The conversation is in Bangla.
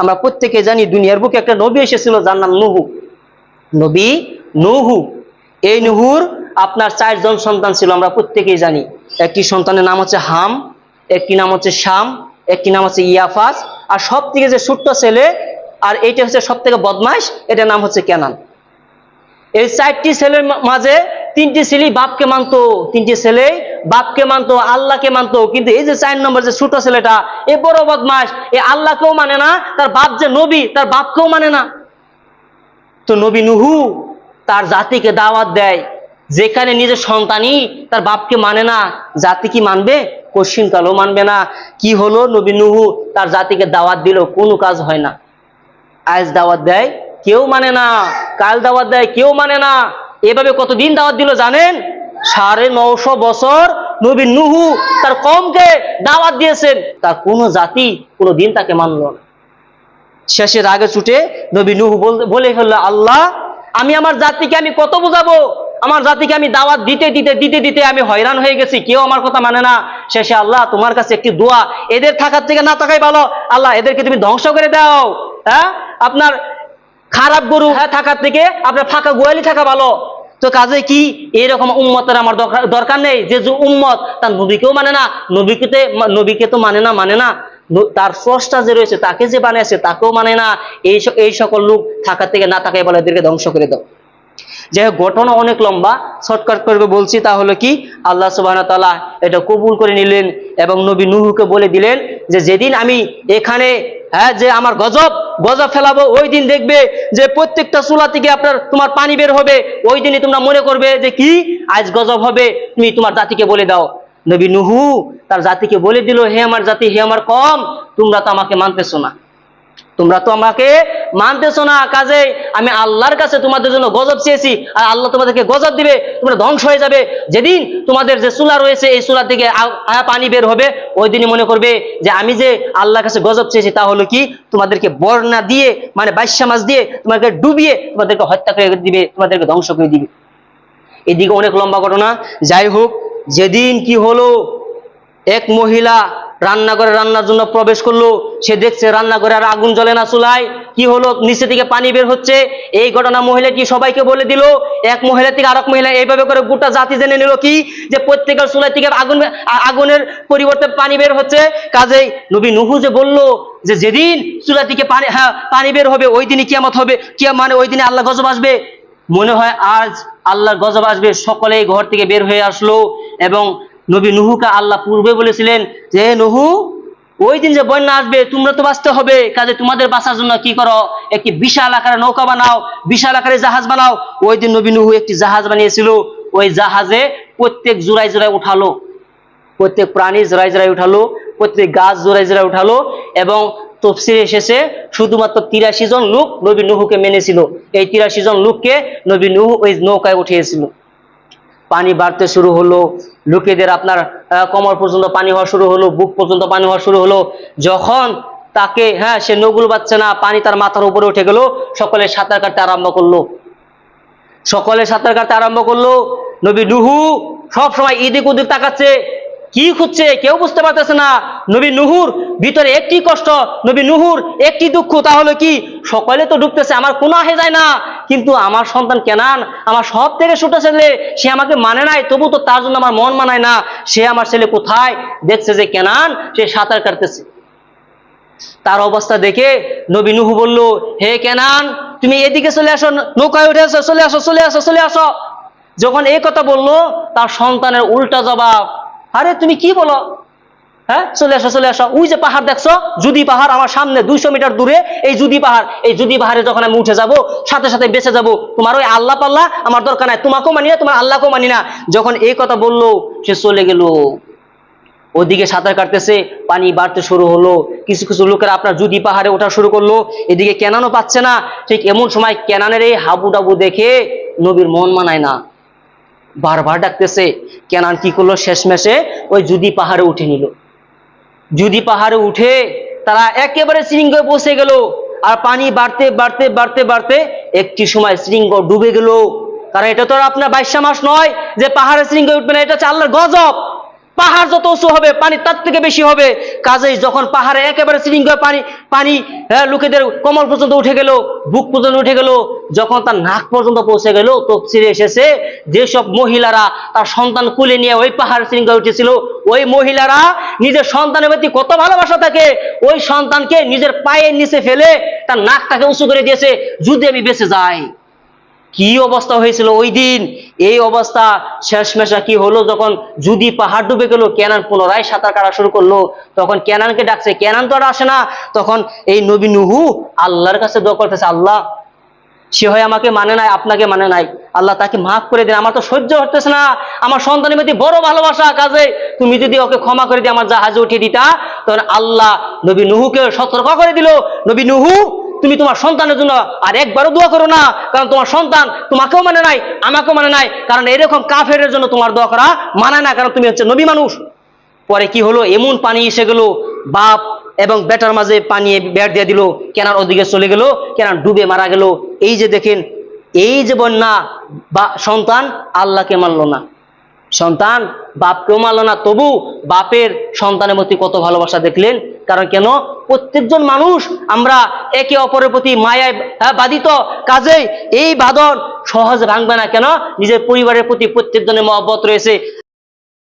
আমরা প্রত্যেকে জানি দুনিয়ার বুকে একটা নবী এসেছিল, যার নাম নুহু। নবী নুহু। এই নুহুর আপনার চারজন সন্তান ছিল, আমরা প্রত্যেকেই জানি। একটি সন্তানের নাম হচ্ছে হাম, একটি নাম হচ্ছে শাম, একটি নাম হচ্ছে ইয়াফাস আর সব থেকে যে ছোট্ট ছেলে, আর এইটা হচ্ছে সব থেকে বদমাইশ এটার নাম হচ্ছে কেনান। এই চারটি ছেলের মাঝে তিনটি ছেলে বাপকে মানতো, তিনটি ছেলে বাপকে মানতো, আল্লাহকে মানতো, কিন্তু এই যে চার নম্বর যে ছোট ছেলেটা, এ বড় বদমাস এ আল্লাহকেও মানে না, তার বাপ যে নবী, তার বাপকেও মানে না। তো নবী নুহু তার জাতিকে দাওয়াত দেয়, যেখানে নিজের সন্তানই তার বাপকে মানে না। জাতি কি মানবে? কশিন কালও মানবে না। কি হলো? নবী নুহু তার জাতিকে দাওয়াত দিল, কোনো কাজ হয় না। আজ দাওয়াত দেয়, কেউ মানে না। কাল দাওয়াত দেয়, কেউ মানে না। এভাবে কতদিন দাওয়াত দিল জানেন? সাড়ে নশো বছর নবী নুহু তার কমকে দাওয়াত দিয়েছেন, তার কোনো জাতি কোনো দিন তাকে মানল না। শেষের আগে ছুটে নবী নুহু বল- ফেলল, আল্লাহ, আমি আমার জাতিকে আমি কত বোঝাবো? আমার জাতিকে আমি দাওয়াত দিতে দিতে দিতে দিতে আমি হয়রান হয়ে গেছি, কেউ আমার কথা মানে না। শেষে আল্লাহ, তোমার কাছে একটি দোয়া, এদের থাকার থেকে না থাকাই ভালো। আল্লাহ, এদেরকে তুমি ধ্বংস করে দাও। হ্যাঁ? আপনার খারাপ গরু হ্যাঁ থাকার থেকে আপনার ফাঁকা গোয়ালি থাকা ভালো। তো কাজে কি? এরকম উম্মতের আমার দরকার- নেই। যে যে উম্মত, তার নবীকেও মানে না, নবীকে নবীকে তো মানে না মানে না। তার স্রষ্টা যে রয়েছে, তাকে যে বানিয়েছে, তাকেও মানে না। এই এই সকল লোক থাকার থেকে না থাকাই বলে এদেরকে ধ্বংস করে দাও। যাই ঘটনা অনেক লম্বা শর্টকাট করে বলছি তাহলে কি? আল্লাহ সুবাহ তাআলা এটা কবুল করে নিলেন এবং নবী নুহুকে বলে দিলেন যে, যেদিন আমি এখানে হ্যাঁ যে আমার গজব গজব ফেলাবো, ওই দিন দেখবে যে প্রত্যেকটা চুলা থেকে আপনার তোমার পানি বের হবে। ওই দিনই তোমরা মনে করবে যে, কি? আজ গজব হবে, তুমি তোমার জাতিকে বলে দাও। নবী নুহু তার জাতিকে বলে দিল, হে আমার জাতি, হে আমার কম, তোমরা তো আমাকে মানতেছো না। তোমরা তো আমাকে মানতেছো না, কাজে আমি আল্লাহর কাছে তোমাদের জন্য গজব চেয়েছি, আর আল্লাহ তোমাদেরকে গজব দিবে, তোমরা ধ্বংস হয়ে যাবে। যেদিন তোমাদের যে চুলা রয়েছে, এই চুলা থেকে পানি বের হবে, ওই দিনই মনে করবে যে আমি যে আল্লাহর কাছে গজব চেয়েছি, তা হলো কি? তোমাদেরকে বর্ণা দিয়ে মানে বাইশা মাছ দিয়ে তোমাদেরকে ডুবিয়ে তোমাদেরকে হত্যা করে দিবে, তোমাদেরকে ধ্বংস করে দিবে। এদিকে অনেক লম্বা ঘটনা। যাই হোক, যেদিন কি হলো এক মহিলা রান্নাঘরে রান্নার জন্য প্রবেশ করল। সে দেখছে রান্নাঘরে আর আগুন জ্বলে না চুলায়। কি হলো? নিচে থেকে পানি বের হচ্ছে। এই ঘটনা মহিলাটি সবাইকে বলে দিল। এক মহিলা থেকে আরেক মহিলা এইভাবে করে গোটা জাতি জেনে নিল কি? যে প্রত্যেকের চুলাই থেকে আগুন আগুনের পরিবর্তে পানি বের হচ্ছে। কাজেই নবী নুহু যে বলল যে যেদিন চুলা থেকে পানি হ্যাঁ পানি বের হবে, ওই দিনই কিয়ামত হবে। কিয়া মানে ওই দিনে আল্লাহ গজব আসবে। মনে হয় আজ আল্লাহর গজব আসবে। সকলেই ঘর থেকে বের হয়ে আসলো এবং নবী নুহুকে আল্লাহ পূর্বে বলেছিলেন যে, "হে নুহু, ওই দিন যে বন্যা আসবে, তোমরা তো বাঁচতে হবে। কাজে তোমাদের বাঁচার জন্য কি করো? একটি বিশাল আকারে নৌকা বানাও, বিশাল আকারে জাহাজ বানাও। ওই দিন নবী নুহু একটি জাহাজ বানিয়েছিল। ওই জাহাজে প্রত্যেক জোড়ায় জোড়ায় উঠালো। প্রত্যেক প্রাণী জোড়ায় জোড়ায় উঠালো। প্রত্যেক গাছ জোড়ায় জোড়ায় উঠালো এবং তফসিরে এসেছে, শুধুমাত্র তিরাশি জন লোক নবী নুহুকে মেনেছিল। এই তিরাশি জন লোককে নবী নুহু ওই নৌকায় উঠিয়েছিল। পানি বাড়তে শুরু হলো, লোকেদের আপনার কোমর পর্যন্ত পানি হওয়া শুরু হলো, বুক পর্যন্ত পানি হওয়া শুরু হলো। যখন তাকে হ্যাঁ সে নগুল পাচ্ছে না, পানি তার মাথার উপরে উঠে গেল, সকলে সাঁতার কাটতে আরম্ভ করল। সকলে সাঁতার কাটতে আরম্ভ করল। নবী নুহু সব সময় ইদিক উদিক তাকাচ্ছে, কি খুঁজছে কেউ বুঝতে পারতেছে না। নবী নুহুর ভিতরে একটি কষ্ট, নবী নুহুর একটি দুঃখ তাহলে কি, সকলে তো ডুবতেছে আমার কোনো আহে যায় না। কিন্তু আমার সন্তান কেনান, আমার সব থেকে ছোট ছেলে, সে আমাকে মানে নাই তবু তো তার জন্য আমার মন মানায় না। সে আমার ছেলে কোথায়? দেখছে যে কেনান, সে সাঁতার কাটতেছে। তার অবস্থা দেখে নবী নুহু বলল, হে কেনান, তুমি এদিকে চলে আসো, নৌকায় উঠে আসো চলে আসো চলে আসো চলে আসো। যখন এই কথা বলল, তার সন্তানের উল্টা জবাব, আরে তুমি কি বলো? হ্যাঁ চলে আসো চলে আসো। ওই যে পাহাড় দেখছ জুদি পাহাড় আমার সামনে দুইশো মিটার দূরে, এই জুদি পাহাড়, এই জুদি পাহাড়ে যখন আমি উঠে যাব, সাথে সাথে বেঁচে যাব, তোমার ওই আল্লাহ পাল্লা আমার দরকার নাই, তোমাকেও মানি না, তোমার আল্লাহকেও মানি না। যখন এই কথা বলল, সে চলে গেল। ওদিকে সাঁতার কাটতেছে, পানি বাড়তে শুরু হলো। কিছু কিছু লোকেরা আপনার জুদি পাহাড়ে ওঠা শুরু করল, এদিকে কেনানও পাচ্ছে না। ঠিক এমন সময় কেনানের এই হাবু ডাবু দেখে নবীর মন মানায় না। বারবার ডাকতেছে, কেনান কি করল? শেষমেশে ওই জুদি পাহাড়ে উঠে নিল। জুদি পাহাড়ে উঠে তারা একেবারে শৃঙ্গ পৌঁছে গেল, আর পানি বাড়তে বাড়তে বাড়তে বাড়তে একটি সময় শৃঙ্গ ডুবে গেল। কারণ এটা তো আর আপনার বাইশা মাস নয় যে পাহাড়ে শৃঙ্গ উঠবে না, এটা হচ্ছে আল্লাহর গজব। পাহাড় যত উঁচু হবে পানি তার থেকে বেশি হবে। কাজেই যখন পাহাড়ে একেবারে শৃঙ্গ পানি পানি হ্যাঁ, লোকেদের কমল পর্যন্ত উঠে গেল বুক পর্যন্ত উঠে গেল যখন তার নাক পর্যন্ত পৌঁছে গেল তফসিরে এসেছে যেসব মহিলারা তার সন্তান কুলে নিয়ে ওই পাহাড় শৃঙ্গ উঠেছিল। ওই মহিলারা নিজের সন্তানের প্রতি কত ভালোবাসা থাকে ওই সন্তানকে নিজের পায়ের নিচে ফেলে তার নাকটাকে উঁচু করে দিয়েছে যদি আমি বেঁচে যাই। কি অবস্থা হয়েছিল ওই দিন? এই অবস্থা শেষমেশা কি হলো যখন যদি পাহাড় ডুবে গেল, কেনান পুনরায় সাঁতার কাটা শুরু করল। তখন কেনানকে ডাকছে, কেনান তো আর আসে না। তখন এই নবী নুহু আল্লাহর কাছে দোয়া করতেছে, আল্লাহ, সে হয় আমাকে মানে নাই, আপনাকে মানে নাই। আল্লাহ তাকে মাফ করে দিন, আমার তো সহ্য হতেছে না। আমার সন্তানের প্রতি বড় ভালোবাসা কাজে। তুমি যদি ওকে ক্ষমা করে দিয়ে আমার জাহাজে উঠিয়ে দিতা। তখন আল্লাহ নবী নুহুকে সতর্ক করে দিল। নবী নুহু তুমি তোমার সন্তানের জন্য আর একবারও দোয়া করো না, কারণ তোমার সন্তান তোমাকেও মানে নাই, আমাকেও মানে নাই, কারণ এরকম কাফের জন্য তোমার দোয়া করা মানে না, কারণ তুমি হচ্ছে নবী মানুষ। পরে কি হলো? এমন পানি এসে গেল, বাপ এবং বেটার মাঝে পানি বের দিয়ে দিল, কেনার ওদিকে চলে গেল, কেনার ডুবে মারা গেল। এই যে দেখেন, এই যে বন্যা, বা সন্তান আল্লাহকে মানলো না। সন্তান বাপকেও মানলো না, তবু বাপের সন্তানের প্রতি কত ভালোবাসা দেখলেন, কারণ কেন? প্রত্যেকজন মানুষ আমরা একে অপরের প্রতি মায়ায় হ্যাঁ, বাধিত। কাজেই এই বাঁধন সহজ ভাঙবে না কেন? নিজের পরিবারের প্রতি প্রত্যেকজনের মহব্বত রয়েছে।